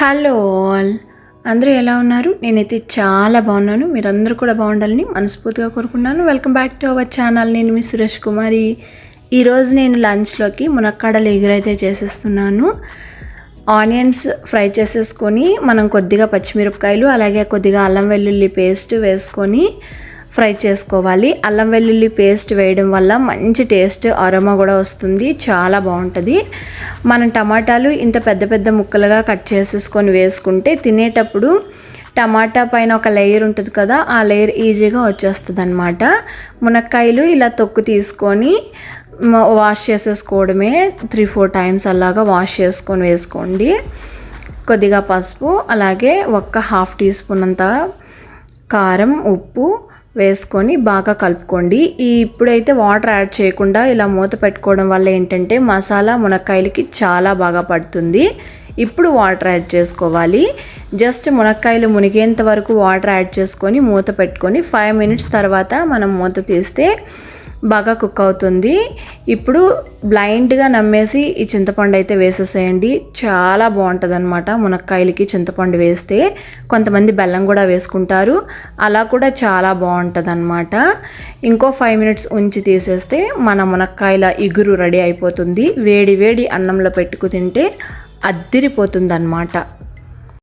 Hello all. అందరూ ఎలా ఉన్నారు? నేనైతే చాలా బాగున్నాను. మీరందరూ కూడా బాగుండాలని మనస్ఫూర్తిగా కోరుకున్నాను welcome back to our channel నేను మీ సురేష్ కుమారి. ఈరోజు నేను లంచ్లోకి మునక్కాడలు ఎగురైతే చేసేస్తున్నాను. ఆనియన్స్ ఫ్రై చేసేసుకొని మనం కొద్దిగా పచ్చిమిరపకాయలు అలాగే కొద్దిగా అల్లం వెల్లుల్లి పేస్ట్ వేసుకొని ఫ్రై చేసుకోవాలి. అల్లం వెల్లుల్లి పేస్ట్ వేయడం వల్ల మంచి టేస్ట్ అరోమా కూడా వస్తుంది. చాలా బాగుంటుంది. మనం టమాటాలు ఇంత పెద్ద పెద్ద ముక్కలుగా కట్ చేసేసుకొని వేసుకుంటే తినేటప్పుడు టమాటా పైన ఒక లేయర్ ఉంటుంది కదా ఆ లేయర్ ఈజీగా వచ్చేస్తుంది అనమాట మునక్కాయలు ఇలా తొక్కు తీసుకొని వాష్ చేసేసుకోవడమే త్రీ ఫోర్ టైమ్స్ అలాగా వాష్ చేసుకొని వేసుకోండి. కొద్దిగా పసుపు అలాగే ఒక్క హాఫ్ టీ స్పూన్ అంత కారం ఉప్పు వేసుకొని బాగా కలుపుకోండి. ఈ ఇప్పుడైతే వాటర్ యాడ్ చేయకుండా ఇలా మూత పెట్టుకోవడం వల్ల ఏంటంటే మసాలా మునక్కాయలకి చాలా బాగా పడుతుంది. ఇప్పుడు వాటర్ యాడ్ చేసుకోవాలి. జస్ట్ మునక్కాయలు మునిగేంత వరకు వాటర్ యాడ్ చేసుకొని మూత పెట్టుకొని ఫైవ్ మినిట్స్ తర్వాత మనం మూత తీస్తే బాగా కుక్ అవుతుంది. ఇప్పుడు బ్లైండ్గా నమ్మేసి ఈ చింతపండు అయితే వేసేసేయండి. చాలా బాగుంటుంది అనమాట మునక్కాయలకి చింతపండు వేస్తే. కొంతమంది బెల్లం కూడా వేసుకుంటారు. అలా కూడా చాలా బాగుంటుంది అనమాట ఇంకో ఫైవ్ మినిట్స్ ఉంచి తీసేస్తే మన మునక్కాయల ఇగురు రెడీ అయిపోతుంది. వేడి వేడి అన్నంలో పెట్టుకు తింటే అద్దిరిపోతుంది అనమాట